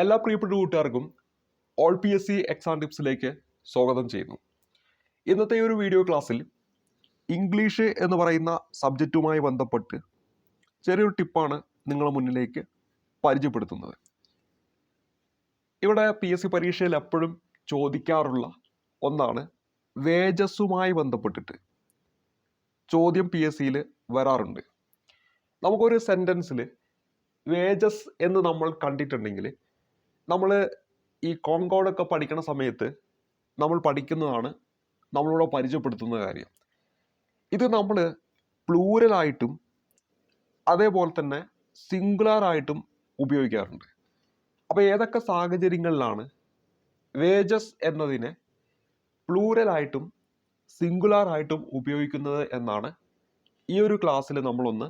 എല്ലാ പ്രിയപ്പെട്ട കൂട്ടുകാർക്കും all P S C exam ടിപ്സിലേക്ക് സ്വാഗതം ചെയ്യുന്നു. ഇന്നത്തെ ഒരു വീഡിയോ ക്ലാസ്സിൽ ഇംഗ്ലീഷ് എന്ന് പറയുന്ന സബ്ജക്റ്റുമായി ബന്ധപ്പെട്ട് ചെറിയൊരു ടിപ്പാണ് നിങ്ങളുടെ മുന്നിലേക്ക് പരിചയപ്പെടുത്തുന്നത്. ഇവിടെ പി എസ് സി പരീക്ഷയിൽ എപ്പോഴും ചോദിക്കാറുള്ള ഒന്നാണ് വേജസ്സുമായി ബന്ധപ്പെട്ടിട്ട് ചോദ്യം പി എസ് സിയിൽ വരാറുണ്ട്. നമുക്കൊരു സെന്റൻസിൽ വേജസ് എന്ന് നമ്മൾ കണ്ടിട്ടുണ്ടെങ്കിൽ നമ്മൾ ഈ കോങ്കോടൊക്കെ പഠിക്കണ സമയത്ത് നമ്മൾ പഠിക്കുന്നതാണ് നമ്മളിവിടെ പരിചയപ്പെടുത്തുന്ന കാര്യം. ഇത് നമ്മൾ പ്ലൂരലായിട്ടും അതേപോലെ തന്നെ സിംഗുലാറായിട്ടും ഉപയോഗിക്കാറുണ്ട്. അപ്പോൾ ഏതൊക്കെ സാഹചര്യങ്ങളിലാണ് വേജസ് എന്നതിനെ പ്ലൂരലായിട്ടും സിംഗുലാറായിട്ടും ഉപയോഗിക്കുന്നത് എന്നാണ് ഈ ഒരു ക്ലാസ്സിൽ നമ്മളൊന്ന്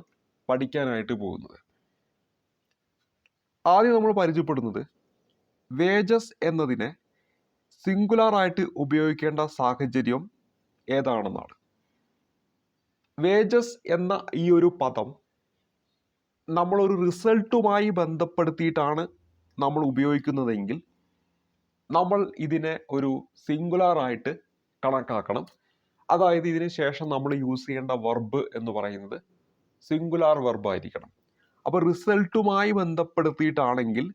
പഠിക്കാനായിട്ട് പോകുന്നത്. ആദ്യം നമ്മൾ പരിചയപ്പെടുന്നത് വേജസ് എന്നതിനെ സിംഗുലാർ ആയിട്ട് ഉപയോഗിക്കേണ്ട സാഹചര്യം ഏതാണെന്നാണ്. വേജസ് എന്ന ഈ ഒരു പദം നമ്മളൊരു റിസൾട്ടുമായി ബന്ധപ്പെടുത്തിയിട്ടാണ് നമ്മൾ ഉപയോഗിക്കുന്നതെങ്കിൽ നമ്മൾ ഇതിനെ ഒരു സിംഗുലാർ ആയിട്ട് കണക്കാക്കണം. അതായത് ഇതിന് ശേഷം നമ്മൾ യൂസ് ചെയ്യേണ്ട വെർബ് എന്ന് പറയുന്നത് സിംഗുലാർ വെർബ് ആയിരിക്കണം. അപ്പോൾ റിസൾട്ടുമായി ബന്ധപ്പെടുത്തിയിട്ടാണെങ്കിൽ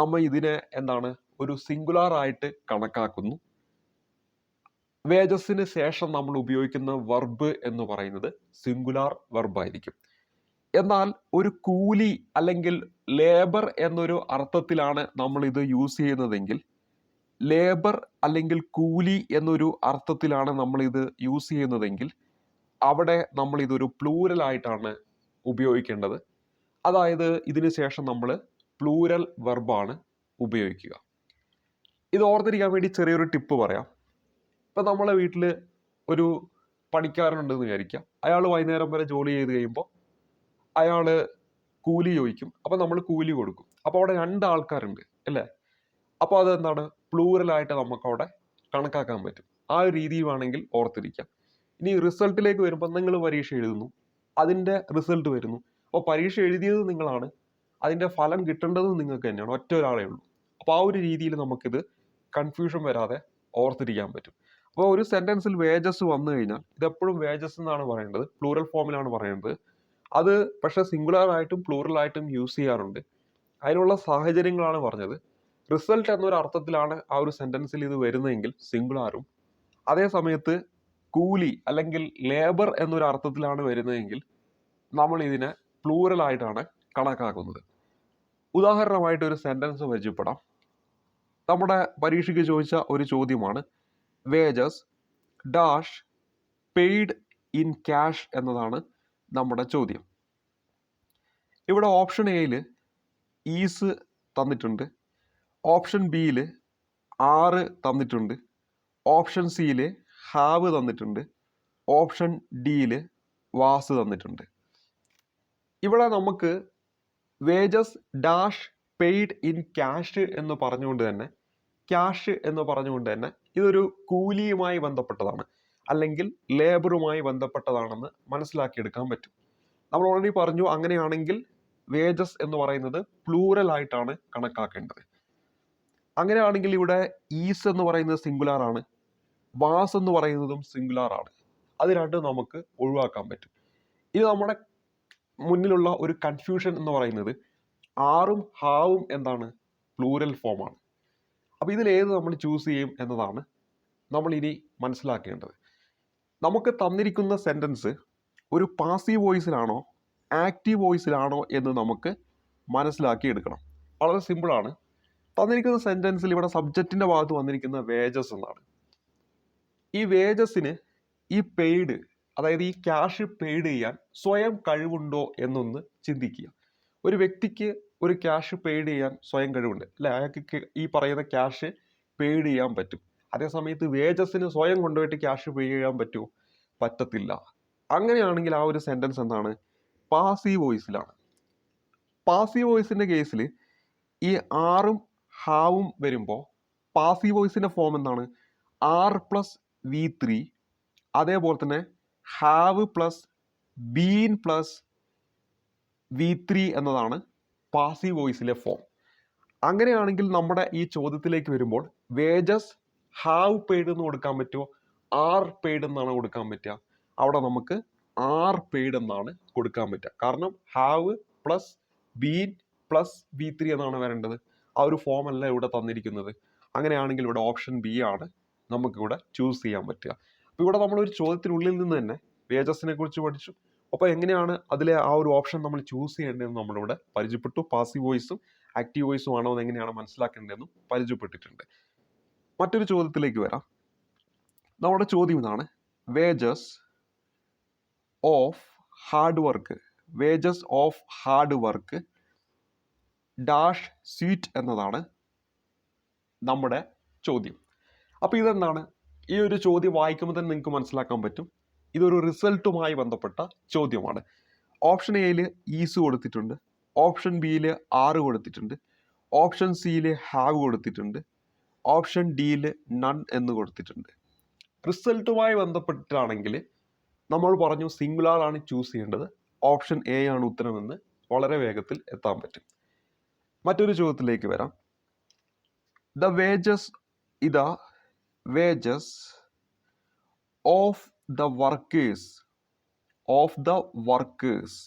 നമ്മൾ ഇതിനെ എന്താണ് ഒരു സിംഗുലാർ ആയിട്ട് കണക്കാക്കുന്നു. വേജസിന് ശേഷം നമ്മൾ ഉപയോഗിക്കുന്ന വർബ് എന്ന് പറയുന്നത് സിംഗുലാർ ആയിരിക്കും. എന്നാൽ ഒരു കൂലി അല്ലെങ്കിൽ ലേബർ എന്നൊരു അർത്ഥത്തിലാണ് നമ്മൾ ഇത് യൂസ് ചെയ്യുന്നതെങ്കിൽ ലേബർ അല്ലെങ്കിൽ കൂലി എന്നൊരു അർത്ഥത്തിലാണ് നമ്മൾ ഇത് യൂസ് ചെയ്യുന്നതെങ്കിൽ അവിടെ നമ്മൾ ഇതൊരു പ്ലൂരൽ ആയിട്ടാണ് ഉപയോഗിക്കേണ്ടത്. അതായത് ഇതിന് ശേഷം നമ്മൾ പ്ലൂരൽ വെർബാണ് ഉപയോഗിക്കുക. ഇത് ഓർത്തിരിക്കാൻ വേണ്ടി ചെറിയൊരു ടിപ്പ് പറയാം. ഇപ്പം നമ്മളെ വീട്ടിൽ ഒരു പണിക്കാരനുണ്ടെന്ന് വിചാരിക്കുക. അയാൾ വൈകുന്നേരം വരെ ജോലി ചെയ്ത് കഴിയുമ്പോൾ അയാൾ കൂലി ചോദിക്കും. അപ്പോൾ നമ്മൾ കൂലി കൊടുക്കും. അപ്പോൾ അവിടെ രണ്ട് ആൾക്കാരുണ്ട് അല്ലേ? അപ്പോൾ അതെന്താണ്? പ്ലൂറലായിട്ട് നമുക്ക് അവിടെ കണക്കാക്കാൻ പറ്റും. ആ ഒരു രീതി വേണമെങ്കിൽ ഓർത്തിരിക്കാം ഇനി റിസൾട്ടിലേക്ക് വരുമ്പോൾ നിങ്ങൾ പരീക്ഷ എഴുതുന്നു. അതിന്റെ റിസൾട്ട് വരുന്നു. അപ്പോൾ പരീക്ഷ എഴുതിയത് നിങ്ങളാണ്. അതിന്റെ ഫലം കിട്ടേണ്ടത് നിങ്ങൾക്ക് തന്നെയാണ്. ഒറ്റ ഒരാളേ ഉള്ളൂ. അപ്പോൾ ആ ഒരു രീതിയിൽ നമുക്കിത് കൺഫ്യൂഷൻ വരാതെ ഓർത്തിരിക്കാൻ പറ്റും. അപ്പോൾ ഒരു സെന്റൻസിൽ വേജസ് വന്നു കഴിഞ്ഞാൽ ഇതെപ്പോഴും വേജസ് എന്നാണ് പറയേണ്ടത്. പ്ലൂറൽ ഫോമിലാണ് പറയേണ്ടത്. അത് പക്ഷേ പ്ലൂറൽ ആയിട്ടും യൂസ് ചെയ്യാറുണ്ട്. അതിനുള്ള സാഹചര്യങ്ങളാണ് പറഞ്ഞത്. റിസൾട്ട് എന്നൊരു അർത്ഥത്തിലാണ് ആ ഒരു സെന്റൻസിൽ ഇത് വരുന്നതെങ്കിൽ സിംഗുലാറും അതേ സമയത്ത് കൂലി അല്ലെങ്കിൽ ലേബർ എന്നൊരു അർത്ഥത്തിലാണ് വരുന്നതെങ്കിൽ നമ്മൾ ഇതിനെ പ്ലൂറൽ ആയിട്ടാണ് കണക്കാക്കുന്നത്. ഉദാഹരണമായിട്ട് ഒരു സെന്റൻസ് പരിചയപ്പെടാം. നമ്മുടെ പരീക്ഷയ്ക്ക് ചോദിച്ച ഒരു ചോദ്യമാണ് wages dash paid in cash എന്നതാണ് നമ്മുടെ ചോദ്യം. ഇവിടെ ഓപ്ഷൻ എയിൽ ഈസ് തന്നിട്ടുണ്ട് ഓപ്ഷൻ ബിയിൽ ആറ് തന്നിട്ടുണ്ട് ഓപ്ഷൻ സിയിൽ ഹാവ് തന്നിട്ടുണ്ട് ഓപ്ഷൻ ഡിയിൽ വാസ് തന്നിട്ടുണ്ട്. ഇവിടെ നമുക്ക് wages dash paid in cash എന്ന് പറഞ്ഞുകൊണ്ട് തന്നെ ക്യാഷ് എന്ന് പറഞ്ഞുകൊണ്ട് തന്നെ ഇതൊരു കൂലിയുമായി ബന്ധപ്പെട്ടതാണ്. അല്ലെങ്കിൽ ലേബറുമായി ബന്ധപ്പെട്ടതാണെന്ന് മനസ്സിലാക്കിയെടുക്കാൻ പറ്റും. നമ്മൾ ഓൾറെഡി പറഞ്ഞു അങ്ങനെയാണെങ്കിൽ വേജസ് എന്ന് പറയുന്നത് പ്ലൂറൽ ആയിട്ടാണ് കണക്കാക്കേണ്ടത്. അങ്ങനെയാണെങ്കിൽ ഇവിടെ ഈസ് എന്ന് പറയുന്നത് സിംഗുലാർ ആണ്. വാസ് എന്ന് പറയുന്നതും സിംഗുലാർ ആണ്. അത് രണ്ടും നമുക്ക് ഒഴിവാക്കാൻ പറ്റും. ഇത് നമ്മുടെ മുന്നിലുള്ള ഒരു കൺഫ്യൂഷൻ എന്ന് പറയുന്നത് ആറും ഹാവും എന്താണ്? പ്ലൂരൽ ഫോമാണ് അപ്പോൾ ഇതിൽ ഏത് നമ്മൾ ചൂസ് ചെയ്യും എന്നതാണ് നമ്മൾ ഇനി മനസ്സിലാക്കേണ്ടത്. നമുക്ക് തന്നിരിക്കുന്ന സെന്റൻസ് ഒരു പാസീവ് വോയിസിലാണോ ആക്റ്റീവ് വോയിസിലാണോ എന്ന് നമുക്ക് മനസ്സിലാക്കി എടുക്കണം. വളരെ സിമ്പിളാണ് തന്നിരിക്കുന്ന സെന്റൻസിൽ ഇവിടെ സബ്ജക്റ്റിന്റെ ഭാഗത്ത് വന്നിരിക്കുന്ന വേജസ് എന്നാണ്. ഈ വേജസിന് ഈ പെയ്ഡ് അതായത് ഈ ക്യാഷ് പെയ്ഡ് ചെയ്യാൻ സ്വയം കഴിവുണ്ടോ എന്നൊന്ന് ചിന്തിക്കുക. ഒരു വ്യക്തിക്ക് ഒരു ക്യാഷ് പെയ്ഡ് ചെയ്യാൻ സ്വയം കഴിവുണ്ട്. അല്ലെ? അയാൾക്ക് ഈ പറയുന്ന ക്യാഷ് പെയ്ഡ് ചെയ്യാൻ പറ്റും. അതേസമയത്ത് വേജസിന് സ്വയം കൊണ്ടുപോയിട്ട് ക്യാഷ് പേ ചെയ്യാൻ പറ്റുമോ പറ്റത്തില്ല. അങ്ങനെയാണെങ്കിൽ ആ ഒരു സെന്റൻസ് എന്താണ്? പാസീവ് വോയിസിലാണ് പാസീവ് വോയിസിന്റെ കേസിൽ ഈ ആറും ഹാവും വരുമ്പോൾ പാസീവ് വോയിസിന്റെ ഫോം എന്താണ്? ആർ പ്ലസ് വി ത്രീ അതേപോലെ തന്നെ have plus been plus V three എന്നതാണ് പാസീവ് വോയിസിലെ ഫോം അങ്ങനെയാണെങ്കിൽ നമ്മുടെ ഈ ചോദ്യത്തിലേക്ക് വരുമ്പോൾ വേജസ് ഹാവ് പെയ്ഡ് എന്ന് കൊടുക്കാൻ പറ്റുമോ ആർ പെയ്ഡ് എന്നാണ് കൊടുക്കാൻ പറ്റുക. അവിടെ നമുക്ക് ആർ പെയ്ഡ് എന്നാണ് കൊടുക്കാൻ പറ്റുക. കാരണം have plus been plus B three എന്നാണ് വരേണ്ടത്. ആ ഒരു ഫോം അല്ല ഇവിടെ തന്നിരിക്കുന്നത്. അങ്ങനെയാണെങ്കിൽ ഇവിടെ ഓപ്ഷൻ ബി ആണ് നമുക്കിവിടെ ചൂസ് ചെയ്യാൻ പറ്റുക. അപ്പോൾ ഇവിടെ നമ്മൾ ഒരു ചോദ്യത്തിനുള്ളിൽ നിന്ന് തന്നെ വേജസിനെ കുറിച്ച് പഠിച്ചു. അപ്പോൾ എങ്ങനെയാണ് അതിലെ ആ ഒരു ഓപ്ഷൻ നമ്മൾ ചൂസ് ചെയ്യേണ്ടതെന്ന് നമ്മളിവിടെ പരിചയപ്പെട്ടു. പാസീവ് വോയിസും ആക്റ്റീവ് വോയിസും ആണോ എന്ന് എങ്ങനെയാണ് മനസ്സിലാക്കേണ്ടതെന്നും പരിചയപ്പെട്ടിട്ടുണ്ട്. മറ്റൊരു ചോദ്യത്തിലേക്ക് വരാം. നമ്മുടെ ചോദ്യം ഇതാണ്. Wages of hard work wages of hard work dash sweet എന്നതാണ് നമ്മുടെ ചോദ്യം. അപ്പോൾ ഇതെന്താണ്? ഈ ഒരു ചോദ്യം വായിക്കുമ്പോൾ തന്നെ നിങ്ങൾക്ക് മനസ്സിലാക്കാൻ പറ്റും. ഇതൊരു റിസൾട്ടുമായി ബന്ധപ്പെട്ട ചോദ്യമാണ്. ഓപ്ഷൻ എയിൽ ഈസ് കൊടുത്തിട്ടുണ്ട്. ഓപ്ഷൻ ബിയിൽ ആറ് കൊടുത്തിട്ടുണ്ട്. ഓപ്ഷൻ സിയിൽ ഹാവ് കൊടുത്തിട്ടുണ്ട്. ഓപ്ഷൻ ഡിയിൽ നൺ എന്ന് കൊടുത്തിട്ടുണ്ട്. റിസൾട്ടുമായി ബന്ധപ്പെട്ടിട്ടാണെങ്കിൽ നമ്മൾ പറഞ്ഞു സിംഗുലാർ ആണ് ചൂസ് ചെയ്യേണ്ടത്. ഓപ്ഷൻ എ ആണ് ഉത്തരമെന്ന് വളരെ വേഗത്തിൽ എത്താൻ പറ്റും. മറ്റൊരു ചോദ്യത്തിലേക്ക് വരാം. ദ വേജസ് ഇതാ wages of the workers of the workers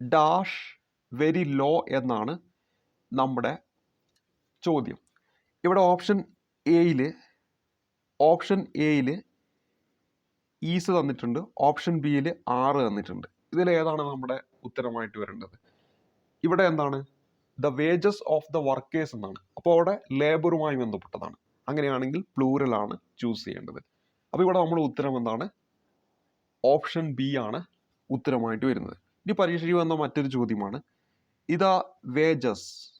dash very low എന്നാണ് നമ്മുടെ ചോദ്യം. ഇവിടെ ഓപ്ഷൻ എയിൽ ഓപ്ഷൻ എയിൽ ഈസ് തന്നിട്ടുണ്ട് ഓപ്ഷൻ ബിയിൽ ആറ് തന്നിട്ടുണ്ട്. ഇതിൽ ഏതാണ് നമ്മുടെ ഉത്തരമായിട്ട് വരേണ്ടത്? ഇവിടെ എന്താണ്? The wages of the workers എന്നാണ്. അപ്പോൾ അവിടെ ലേബറുമായി ബന്ധപ്പെട്ടതാണ്. അങ്ങനെയാണെങ്കിൽ പ്ലൂറൽ ആണ് ചൂസ് ചെയ്യേണ്ടത്. അപ്പോൾ ഇവിടെ നമ്മുടെ ഉത്തരം എന്താണ്? ഓപ്ഷൻ ബി ആണ് ഉത്തരമായിട്ട് വരുന്നത്. ഇനി പരീക്ഷയ്ക്ക് വന്ന മറ്റൊരു ചോദ്യമാണ്. ഇതാ wages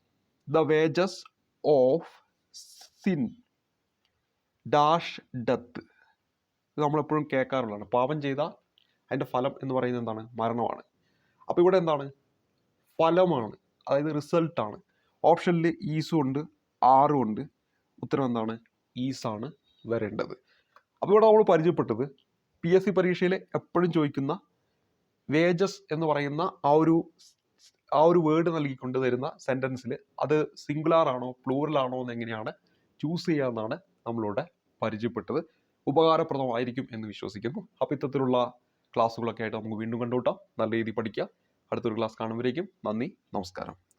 the wages of sin dash death ഇത് നമ്മളെപ്പോഴും കേൾക്കാറുള്ളതാണ്. പാപം ചെയ്ത അതിന്റെ ഫലം എന്ന് പറയുന്നത് എന്താണ്? മരണമാണ്. അപ്പോൾ ഇവിടെ എന്താണ്? ഫലമാണ്. അതായത് റിസൾട്ടാണ് ഓപ്ഷനിൽ ഈസും ഉണ്ട് ആറും ഉണ്ട്. ഉത്തരം എന്താണ്? ഈസാണ് വരേണ്ടത്. അപ്പോൾ ഇവിടെ നമ്മൾ പരിചയപ്പെട്ടത് പി എസ് സി പരീക്ഷയിൽ എപ്പോഴും ചോദിക്കുന്ന വേജസ് എന്ന് പറയുന്ന ആ ഒരു ആ ഒരു വേർഡ് നൽകിക്കൊണ്ട് തരുന്ന സെന്റൻസിൽ അത് സിംഗുലാർ ആണോ പ്ലൂറൽ ആണോ എന്ന് എങ്ങനെയാണ് ചൂസ് ചെയ്യാമെന്നാണ് നമ്മളിവിടെ പരിചയപ്പെട്ടത്. ഉപകാരപ്രദമായിരിക്കും എന്ന് വിശ്വസിക്കുന്നു. അപ്പോൾ ഇത്തരത്തിലുള്ള ക്ലാസ്സുകളൊക്കെ ആയിട്ട് നമുക്ക് വീണ്ടും കണ്ടുകൂട്ടാം നല്ല രീതിയിൽ പഠിക്കുക. അടുത്തൊരു ക്ലാസ് കാണുമ്പോഴേക്കും നന്ദി നമസ്കാരം.